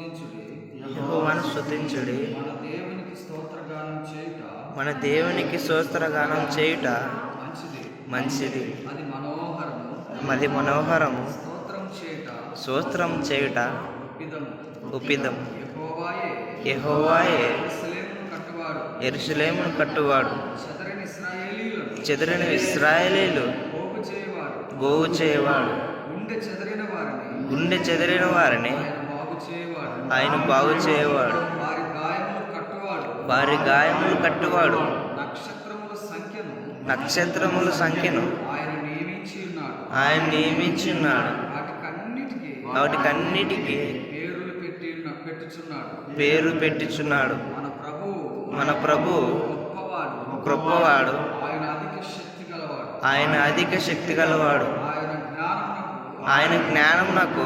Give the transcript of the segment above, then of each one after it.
యహోవాను స్తుతించుడి. మన దేవునికి స్తోత్రగానం చేయుట మన దేవునికి స్తోత్రగానం చేయుట మంచిది. మంచిది. అది మనోహరము. మది మనోహరము. స్తోత్రం చేయుట స్తోత్రం చేయుట ఒప్పిదము. ఉపిదం యెహోవాయే. ఎరుసలేమును కట్టువాడు. చెదరని ఇస్రాయేలీలు. గోవు చేయవాడు గుండె చెదిరిన వారిని. ఆయన బాగు చేయవాడు వారి గాయములు కట్టువాడు. నక్షత్రముల సంఖ్యను ఆయన నియమించున్నాడు వాటికన్నిటికీ పేరు పెట్టించున్నాడు. మన ప్రభు గొప్పవాడు. ఆయన అధిక శక్తి గలవాడు. ఆయన జ్ఞానం నాకు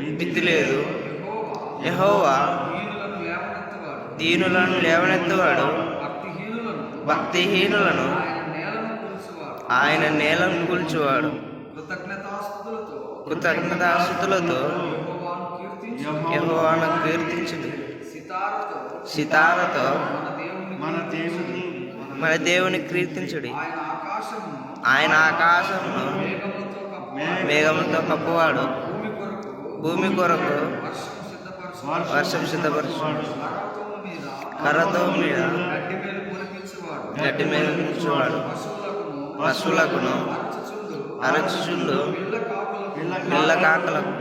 మితి లేదు. యెహోవా దీనులను లేవనెత్తవాడు. భక్తిహీనులను ఆయన నేలను కూల్చువాడు. కృతజ్ఞతాస్థుతులతో యెహోవాను కీర్తించు యెహోవాను కీర్తించుడు సితారతో మన దేవుని మన దేవుని కీర్తించుడి ఆయన కప్పు మేఘములతో కప్పువాడు. భూమి కొరకు వర్షం సిద్ధపరచు మీద కర్రతో మీద గడ్డి మీద పొలిపించువాడు పశువులకును అరచుచుండు పిల్ల కాకలకు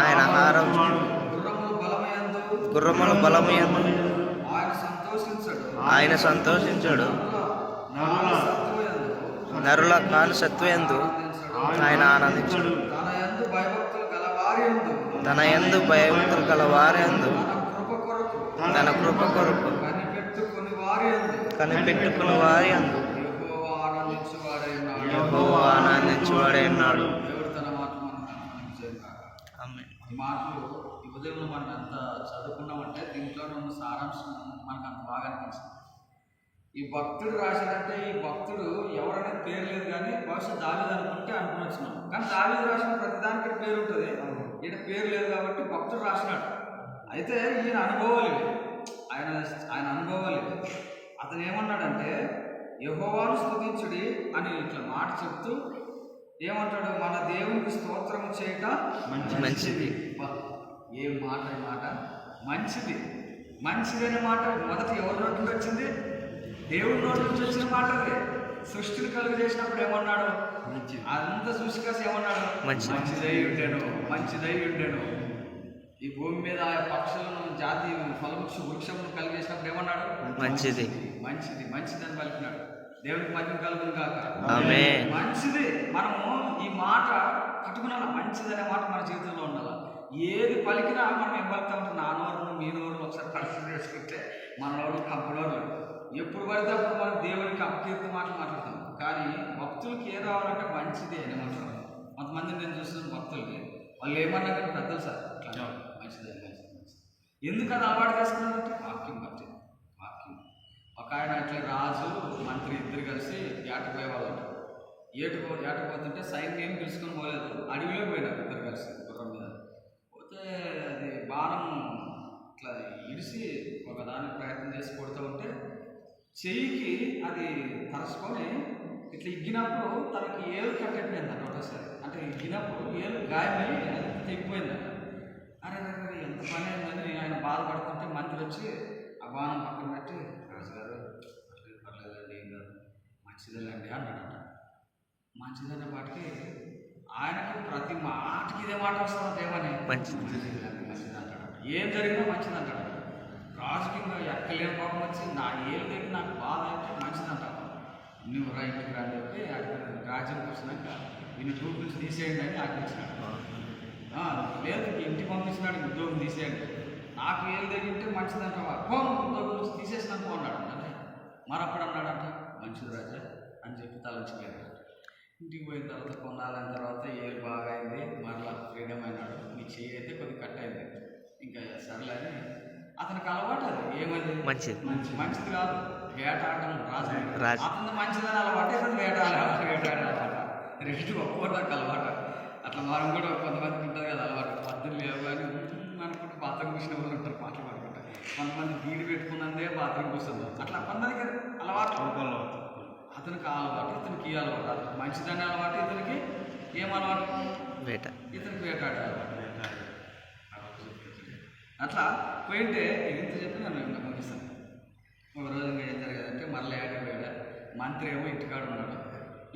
ఆయన ఆహారం గుర్రములు గుర్రముల బలము ఆయన సంతోషించడు. నరుల సత్వయందు కాలు ఆయన ఆనందించడు. తన ఎందు భయభక్తులు కల వారందు తన కృప కొరకు కనిపెట్టుకుని వారి యందు కనిపెట్టుకున్న వారి అందు ఆనందించువాడే ఉన్నాడు మాటలు ఈ ఉదయం మనం ఎంత చదువుకున్నామంటే దీంట్లో ఉన్న సారాంశం మనకు అంత బాగా అనిపించింది. ఈ భక్తుడు రాశాడంటే ఈ భక్తుడు కానీ బహుశా దావీదు అనుకుంటే అనుకుని వచ్చినాం కానీ దావీదు రాసిన ప్రతిదానికి పేరు ఉంటుంది. ఈయన పేరు లేదు కాబట్టి భక్తుడు రాసినాడు. అయితే ఈయన అనుభవాలు. ఆయన ఆయన అనుభవాలు. అతను ఏమన్నాడంటే యహోవాను స్తుతించుడి అని ఇట్లా మాట చెప్తూ ఏమంటాడు? మన దేవునికి స్తోత్రము చేయట మంచిది. ఏం మాట మాట? మంచిది. మంచిది అనే మాట మొదట ఎవరి నోటి వచ్చింది? దేవుడి నోటి నుంచి వచ్చిన మాట సృష్టిని కలుగు చేసినప్పుడు ఏమన్నాడు అంత చూసి కాసి ఏమన్నాడు? మంచిది. మంచిదై ఉండేను మంచిదై ఉండేను ఈ భూమి మీద ఆ పక్షులను జాతి ఫలవృక్ష వృక్షమును కలిగేసినప్పుడు ఏమన్నాడు? మంచిది. మంచిది మంచిది అని పలికినాడు దేవునికి మధ్యం కలుగును కాక. మంచిది. మనము ఈ మాట పట్టుకున్నాను మంచిది అనే మాట మన జీవితంలో ఉండాలి? ఏది పలికినా మనం ఏం పలుకుతా? ఉంటే నా నోరును మీ నోరును ఒకసారి పరిస్థితి చేసుకుంటే మన నోరు కంపనోరు ఎప్పుడు పడితే అప్పుడు మనం దేవునికి అపకీర్తి మాటలు మాట్లాడతాం. కానీ భక్తులకి ఏ రావాలంటే మంచిదే అని మాట్లాడతాం కొంతమంది నేను చూస్తున్నాను భక్తులకి వాళ్ళు ఏమన్నా కానీ పెద్దలు సార్ ఇట్లా మంచిది మంచిది మంచిది. ఎందుకు అది అలవాటు చేసుకున్నారంటే వాక్యం బట్టి వాక్యం. ఒక ఆయన ఇట్లా రాజు మంత్రి ఇద్దరు కలిసి ఏటపోయే వాళ్ళంట ఏటుకో ఏటపోతుంటే సైన్ ఏం పిలుచుకొని పోలేదు. అడవిలో పోయినారు ఇద్దరు కలిసి గుర్రం మీద. పోతే అది బాణం ఇట్లా ఇడిసి ఒక దానికి ప్రయత్నం చేసి కొడుతూ ఉంటే చెయ్యికి అది తరచుకొని ఇట్లా ఇగ్గినప్పుడు తనకి ఏలు కట్టెట్టిపోయిందంట ఒకటోసారి అంటే ఇగ్గినప్పుడు ఏలు గాయమై అది తెగిపోయిందంట. అరే అరే, ఎంత పని అయిందని ఆయన బాధపడుతుంటే మంత్రి వచ్చి ఆ బాణం పక్కన పెట్టి రాజుగారు పర్లేదు పర్లేదండి ఏం కాదు. మంచిదేలేండి అన్నాడంట. మంచిదనే పాటికి ఆయనకి ప్రతి మాటకి ఇదే మాట వస్తుంది ఏమని మంచిది. మంచిది మంచిది అంటాడు. ఏం జరిగినా మంచిది అంటాడు. రాజుకి ఇంకా ఎక్క లెక్కలేని కోపం వచ్చి నా ఏళ్ళు దగ్గర నాకు బాధ అయితే మంచిదంట. నువ్వు రా ఇంటికి రా అని చెప్పి అక్కడ రాజ్యం వచ్చినాక ఈయన గ్రూప్ నుంచి తీసేయండి అని ఆజ్ఞించినాడు లేదు ఇంటికి పంపించినాడు ఉద్యోగం తీసేయండి. నాకు ఏళ్ళు తగ్గింటే మంచిదంటావా ఫోన్ ఉద్యోగం నుంచి తీసేసినాను అన్నాడు. అంటే మరప్పుడు అన్నాడంట మంచిది రాజా అని చెప్పి తలంచిపోయాడు ఇంటికి పోయిన తర్వాత కొన్నాళ్ళైన తర్వాత ఏళ్ళు బాగా అయింది మరలా ఫ్రీడమ్ అయినాడు. నీ చెయ్యి అయితే కొద్దిగా కట్ అయింది. ఇంకా సర్లే అని అతనికి అలవాటు అది. ఏమది మంచిది. మంచి మంచిది కాదు. వేటాడడం రాజు. రాజు. అతను మంచిదని అలవాటు ఇతను వేటాడ వేటాడే అలవాటు. రెండు ఒక్కొక్కరికి అలవాటు. అట్లా మనం కూడా కొంతమందికి ఉంటుంది కదా అలవాటు. పద్ధతులు లేవు కానీ "మ్మ్" అనుకుంటే బాత్రూమ్ కూర్చున్న వాళ్ళు ఉంటారు పాటలు పాడుకుంటారు కొంతమంది బీడి పెట్టుకున్నందే బాత్రూమ్ కూర్చుంది. అట్లా కొంతమందికి అలవాటు. అతనికి ఆ అలవాటు ఇతనికి ఈ అలవాటు. అతనికి మంచిదని అలవాటు ఇతనికి ఏం అలవాటు? వేట. ఇతనికి వేటాడే అలవాటు. అట్లా పోయింటే ఎంత చెప్పి నన్ను పంపిస్తాను ఒక రోజు ఇంకా ఏం జరిగేదంటే మళ్ళీ ఏటకి పోయాడు? మంత్రి ఏమో ఇంటికాడ ఉన్నాడు.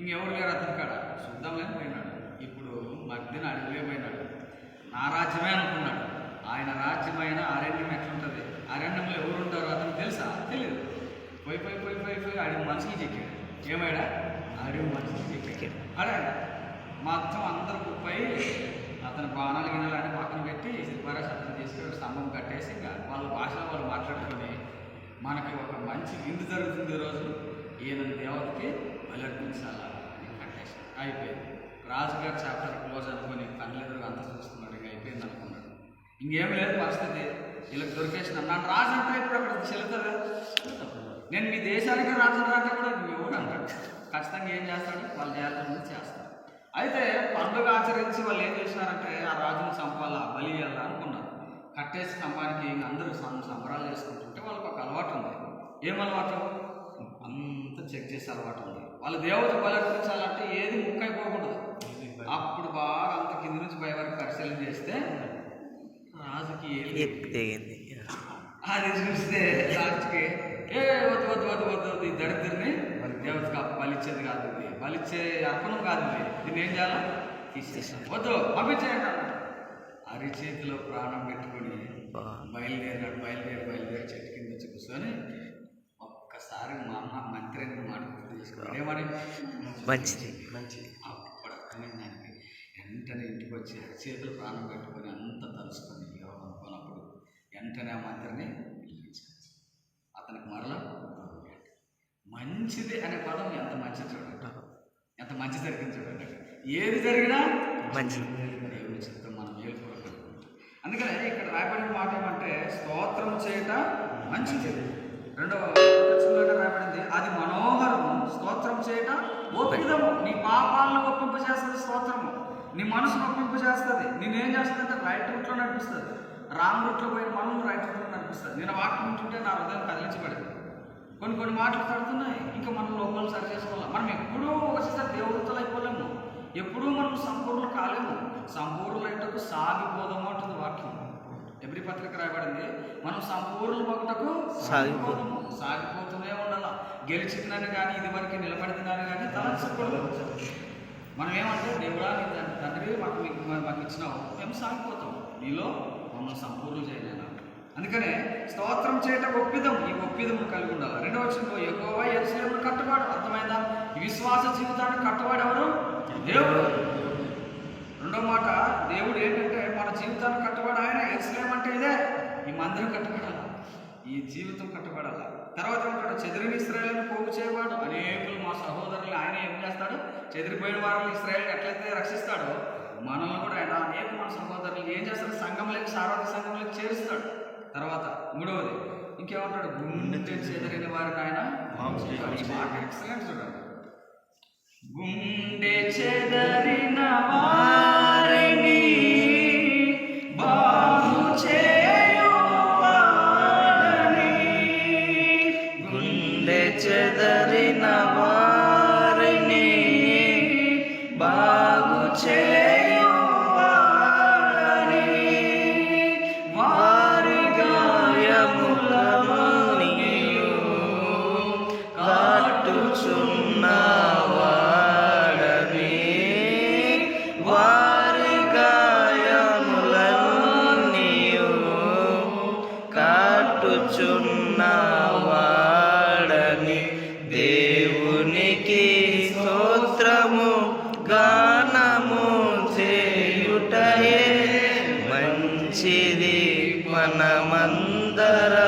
ఇంకెవరు లేరు అతని కాడ? చూద్దాంలేని పోయినాడు. ఇప్పుడు మధ్యన అడవిలే పోయినాడు. నా రాజ్యమే అనుకున్నాడు. ఆయన రాజ్యమైన అరణ్యం ఎట్లుంటుంది? అరణ్యంలో ఎవరు ఉంటారో అతనికి తెలుసా? తెలియదు పోయి పోయి పోయి పోయి పోయి అడవి మనిషికి చెక్కాడు. ఏమైనా అడవి మనిషికి చెక్కాడు. అడగాడు. మొత్తం అందరు పోయి అతని బాణాలు గిన్నెలు అన్ని పక్కన పెట్టి శిల్పారాశి అతను స్తంభం కట్టేసి ఇంకా వాళ్ళ భాషలో వాళ్ళు మాట్లాడుకొని మనకి ఒక మంచి విందు జరుగుతుంది ఈరోజు ఈయన దేవతకి బలర్పించాలా అని కట్టేసి అయిపోయింది. రాజుగారు చాప్టర్ క్లోజ్ అనుకొని కళ్ళెదురు అంత చూస్తున్నాడు ఇంకా అయిపోయింది అనుకున్నాడు ఇంకేం లేదు పరిస్థితి. వీళ్ళకి దొరికేసిన అన్నాడు. రాజు అంటే ఇప్పుడు అక్కడ చెల్లుతుందా నేను మీ దేశానికి రాజు రాజు కూడా నువ్వు ఎవరు అంటాడు? ఖచ్చితంగా ఏం చేస్తాడు? వాళ్ళు చేయాల్సింది చేస్తాడు పండుగ ఆచరించి వాళ్ళు ఏం చేసినారంటే ఆ రాజుని చంపాలా బలి ఇవ్వాలా అనుకున్నారు. కట్టేసి స్తంభానికి అందరూ సంబరాలు చేసుకుంటుంటే వాళ్ళకి ఒక అలవాటు ఉంది. ఏం అలవాటు? అంతా చెక్ చేసే అలవాటు ఉంది. వాళ్ళ దేవత బలర్పించాలంటే ఏది ముక్కైపోకూడదు అప్పుడు బాగా అంత కింద నుంచి పై వరకు పరిశీలన చేస్తే రాజుకి అది చూస్తే లాస్ట్కి ఏ వద్దు వద్దు వద్దు వద్దు వద్దు ఈ దరిద్రుని దేవతకి బలిచ్చేది కాదు ఇది బలిచ్చే అర్పణం కాదు ఇది. దీన్ని ఏం చేయాలా? తీసేసాను వద్దు పంపించేయండి అరిచేతిలో ప్రాణం పెట్టుకొని బా. బయలుదేరినాడు బయలుదేరి బయలుదేరి చెట్టు కింద వచ్చి కూర్చొని ఒక్కసారి మా అమ్మ మంత్రి అని మాట గుర్తు చేసుకున్నాడు ఏమని? మంచిది. మంచిది. అప్పుడు అర్థమైంది దానికి వెంటనే ఇంటికి వచ్చి చేతులు ప్రాణం పెట్టుకొని అంత తలుసుకొని అనుకున్నప్పుడు వెంటనే ఆ మంత్రిని పిలిపించాడు అతనికి మరలా మంచిది అనే పదం ఎంత మంచిది చూడండి. ఎంత మంచి జరిగింది చూడండి. ఏది జరిగినా మంచిది. దేవుని చిత్తం మనం అందుకనే ఇక్కడ రాయబడిన మాట ఏమంటే స్తోత్రం చేయట మంచిది. రెండవ రాయబడింది అది మనోహరము స్తోత్రం చేయట ఓపిదము నీ పాపాలను ఒప్పింప చేస్తుంది స్తోత్రము. నీ మనసును ఒప్పింప చేస్తుంది. నేనేం చేస్తుంది అంటే రైట్ రూట్లో నడిపిస్తుంది. రాంగ్ రూట్లో పోయిన మనం రైట్ రూట్లో నడిపిస్తుంది. నేను వాక్యం వింటుంటే నా హృదయం కదిలించబడింది. కొన్ని కొన్ని మాటలు పడుతున్నాయి ఇంకా మనం లోపాలు సరి చేసుకోవాలి? మనం ఎప్పుడూ ఒకసారి దేవతలు అయిపోలేము ఎప్పుడూ మనం సంపూర్ణ కాలేము. సంపూర్ణులైటకు సాగిపోదాము అంటుంది వాక్యం. ఎబ్రి పత్రిక రాయబడింది మనం సంపూర్ణ ఒకటకు సాగిపోదాము. సాగిపోతూనే ఉండాల. గెలిచిందని కానీ ఇది వరకు నిలబడిందని కానీ తలంచకూడదు మనం ఏమంటే దేవుడా తండ్రి మాకు మీకు మాకు ఇచ్చినావు. మేము సాగిపోతాం. నీలో మమ్మల్ని సంపూర్ణ చేయలేనా అందుకనే స్తోత్రం చేయటం ఒప్పిదం ఈ ఒప్పిదము కలిగి ఉండాలి. రెండవ వచ్చిన ఎక్కువ ఎరుసలేమును కట్టుబాటు అర్థమైందా? ఈ విశ్వాస జీవితాన్ని కట్టుబాటు ఎవరు? దేవుడు. రెండో మాట దేవుడు ఏంటంటే మన జీవితాన్ని కట్టుబడి ఆయన ఎరుసలేం అంటే ఇదే. ఈ మందిరం కట్టుబడాల? ఈ జీవితం కట్టుబడాల? తర్వాత ఏమంటాడు? చెదిరిని ఇస్రాయలను పోగు చేయవాడు. అనేకులు మా సహోదరులు ఆయన ఏం చేస్తాడు? చెదిరిపోయిన వారిని ఇస్రాయల్ ఎట్లయితే రక్షిస్తాడో మనల్ని కూడా ఆయన అనేక మన సహోదరులు ఏం చేస్తాడు సంఘంలోకి సార్వత్రిక సంఘంలోకి చేరుస్తాడు. తర్వాత మూడవది ఇంకేమంటాడు? గుండె చెదిరిన వారిని ఆయన ఎక్సలెంట్ చూడండి. గుండె చెదరిన వారిని చేరి మనమందరం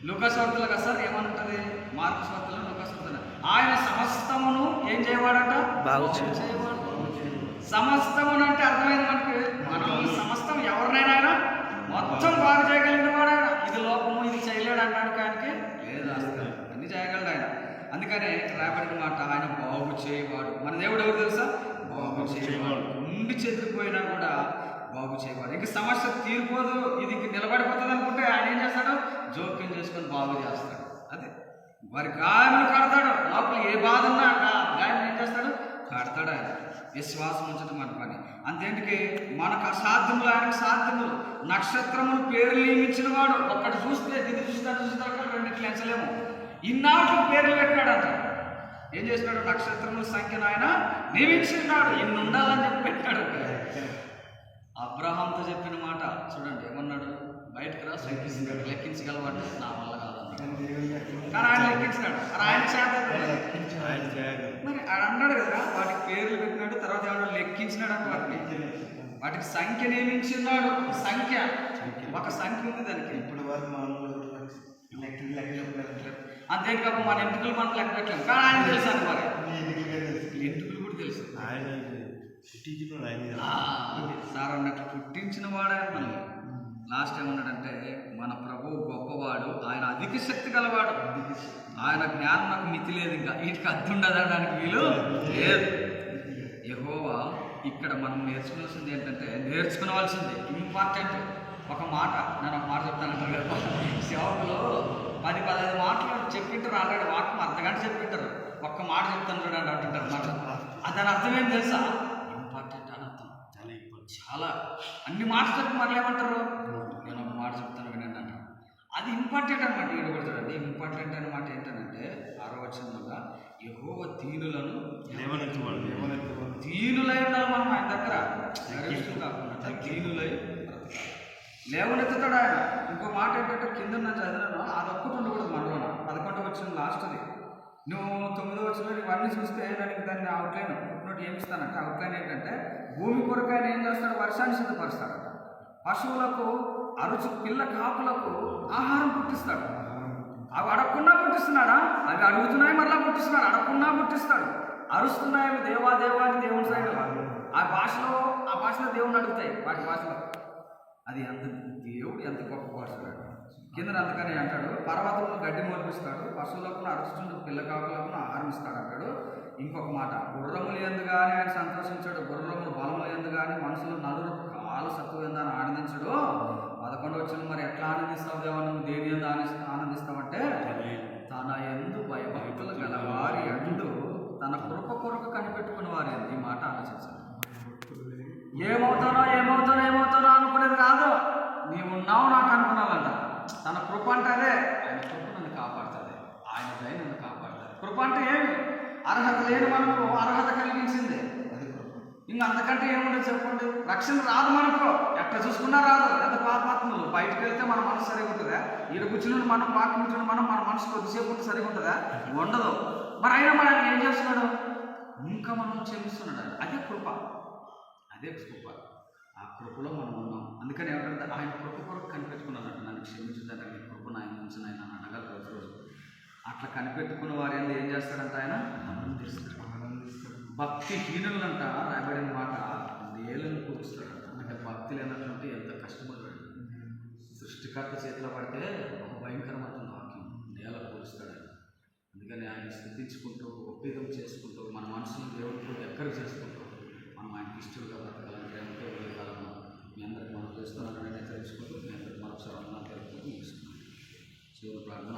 లూకాస్ వార్తలు కదా సార్ ఏమంటది మార్క్స్ వార్తలు లూకాస్ వార్తలు ఆయన సమస్తమును ఏం చేయవాడట? బాగు సమస్తమును అంటే అర్థమైంది మనకి. మనం సమస్తం ఎవరినైనా మొత్తం బాగు చేయగలిగిన వాడు ఆయన ఇది లోపము ఇది చేయలేడు అనడానికి ఆయనకి లేదు అసలు. అన్ని చేయగలడు ఆయన. అందుకనే రాబడిన మాట ఆయన బాగు చేయవాడు. మన దేవుడు ఎవరు తెలుసా? బాగు చేయవాడు. ఉండి చెదిరిపోయినా కూడా బాగు చేయవాడు. ఇంక సమస్య తీరిపోదు. ఇది నిలబడిపోతుంది అనుకుంటే ఆయన ఏం చేస్తాడు జోక్యం చేసుకొని బాగు చేస్తాడు. అదే. వారి గాయములు కడతాడు. లోపల ఏ బాధ ఉన్నా గాయం ఏం చేస్తాడు? కడతాడు ఆయన. విశ్వాసం ఉంచడం మన పని. అంతేంటికి మనకు అసాధ్యములు ఆయనకు సాధ్యములు. నక్షత్రములు పేర్లు నియమించిన వాడు. ఒక్కటి చూస్తే ఇది చూస్తే చూస్తే రెండిట్లు ఎంచలేము ఇన్నాళ్ళు పేర్లు పెట్టాడు అతను ఏం చేసినాడు? నక్షత్రముల సంఖ్యను ఆయన నియమించినాడు. ఇన్ని ఉండాలని చెప్పి పెట్టాడు అబ్రహాంతో చెప్పిన మాట. చూడండి ఏమన్నాడు లెక్కించగలవాడు నా వల్ల కానీ ఆయన లెక్కించినాడు మరి ఆయన చేత మరి ఆయన అన్నాడు కదా వాటికి పేర్లు పెట్టినాడు తర్వాత ఏమన్నా లెక్కించినాడు అంటే వాటిని వాటికి సంఖ్య నియమించున్నాడు సంఖ్య ఒక సంఖ్య ఉంది దానికి ఇప్పుడు వరకు మామూలు లెక్క లెక్క చెప్పలేదు అంతే కాబట్టి మన ఎంటుకలు మనకు లెక్క పెట్టలేము కానీ ఆయన తెలుసు అని మరి ఎంటుకలు కూడా తెలుసు ఆయన సిటీజన్ ఆయన ఆ, సార్ అన్నట్లు పుట్టించిన వాడే మనల్ని లాస్ట్ ఏమన్నాడంటే మన ప్రభువు గొప్పవాడు ఆయన అధిక శక్తి గలవాడు. ఆయన జ్ఞానం నాకు మితి లేదు ఇంకా. వీటికి అర్థం ఉండదనడానికి వీలు? లేదు. యహోవా ఇక్కడ మనం నేర్చుకోవాల్సింది ఏంటంటే నేర్చుకోవాల్సింది ఇంపార్టెంట్. ఒక మాట నేను ఒక మాట చెప్తానంటారు కదా. సేవకులు పది పదహైదు మాటలు చెప్పింటారు ఆల్రెడీ వాక్యం అర్ధగంట చెప్పింటారు ఒక్క మాట చెప్తాను చూడండి అంటుంటారు మాట. అది దాని అర్థం ఏం తెలుసా? చాలా అన్ని మాటలు చెప్పి మరలు ఏమంటారు? నేను ఒక మాట చెప్తాను వినండి అంటారు అది ఇంపార్టెంట్ అనమాట ఈడు కూడా చూడండి. ఇంపార్టెంట్ అన్నమాట ఏంటంటే ఆరో వచనంలో ఎక్కువ దీనులను దీనులై ఉండాలి మనం ఆయన దగ్గర. కాకుండా దీనులై. లేవనెత్తుతాడు ఆయన. ఇంకో మాట ఏంటంటే కింద నా చదివినాను అది ఒక్కటి ఉండకూడదు మనలోన. పదకొండు వచ్చిన లాస్ట్ అది నువ్వు తొమ్మిదో వచ్చిన ఇవన్నీ చూస్తే దానికి దాన్ని అవుట్లైన్ నోటి ఏమి ఇస్తానంటే అవుట్లైన్ ఏంటంటే భూమి కొరకు ఆయన ఏం చేస్తాడు? వర్షాన్ని సిద్ధపరుస్తాడట. పశువులకు అరుచు పిల్ల కాపులకు ఆహారం పుట్టిస్తాడు. అవి అడగకుండా పుట్టిస్తున్నాడా? అవి అడుగుతున్నాయి? మరలా పుట్టిస్తున్నాడు? అడగకుండా పుట్టిస్తాడు. అరుస్తున్నాయి దేవా దేవా అని దేవుని సైడ్ ఆ భాషలో ఆ భాషలో దేవుని అడుగుతాయి. వాటి భాషలో. అది ఎంత దేవుడు ఎంత గొప్ప పరుస్తాడు కింద అందుకని అంటాడు పర్వతంలో గడ్డి మోల్పిస్తాడు పశువులకు అరుచుండు పిల్ల కాకులకు ఆహారం ఇస్తాడు అంటాడు ఇంకొక మాట గుర్రములు ఎందు కానీ ఆయన సంతోషించాడు గుర్రములు బలములు ఎందు కానీ మనుషులు నలుగురు కాలు సత్తువు ఎందు అని ఆనందించడు. పదకొండు వచ్చిన మరి ఎట్లా ఆనందిస్తావు దేవా నువ్వు? దేని ఎందు ఆనంది ఆనందిస్తావంటే తన ఎందు భయభక్తులు గల వారి అందు తన కృప కొరకు కనిపెట్టుకున్న వారి ఈ మాట ఆలోచించాలి ఏమవుతానో ఏమవుతానో ఏమవుతానో అనుకునేది కాదు. నీవు ఉన్నావు నాకు అనుకున్నావంట. తన కృప అంటారే? అదే ఆయన కృప నన్ను కాపాడుతుంది ఆయన దయ నన్ను కాపాడుతుంది కృప అంటే ఏమి? అర్హత లేని మనకు అర్హత కలిగించింది. అది కృప. ఇంకా అంతకంటే ఏముండదు చెప్పండి? రక్షణ రాదు మనకు. ఎక్కడ చూసుకున్నా రాదు. ఎంత పాపాత్మలు. బయటకు వెళ్తే మన మనసు సరిగా ఉంటుందా ఈడ కూర్చుని మనం వాక్యం కూర్చుని మనం మన మనసు కొద్దిసేపు ఉంటే సరిగా ఉంటుందా ఉండదు. మరి అయినా మనం ఏం చేస్తున్నాడు? ఇంకా మనం క్షమిస్తున్నాడు. అదే కృప. అదే కృప. ఆ కృపలో మనం ఉన్నాం. అందుకని ఏమంటే ఆయన కృప కొరకు కనిపెట్టుకున్నానంట నన్ను క్షమించుతాను నీ కృప నాయన ఉంచిన ఆయన అని అడగాలి రోజు రోజు. అట్లా కనిపెట్టుకున్న వారు ఏంది? ఏం చేస్తాడంట ఆయన? ఆనందిస్తాడు ఆనందిస్తాడు భక్తి హీనులంట రాయబడిన మాట నేలను కూరుస్తాడంట అంటే భక్తి లేనటువంటి ఎంత కష్టపడ్డాడు సృష్టికర్త చేతిలో పడితే ఒక భయంకరమైన వాక్యం. నేల కూరుస్తాడు ఆయన. అందుకని ఆయన స్థుతించుకుంటూ ఒప్పిదం చేసుకుంటూ మన మనసును దేవుడితో దగ్గర చేసుకుంటూ మనం ఆయనకి ఇష్టంగా మీ అందరికి మనం చేస్తున్నారని తెలుసుకుంటూ మీ అందరికి మరొకసారి అన్నా తెలుపుకుంటూ ముగిస్తున్నాను చివరి ప్రార్థన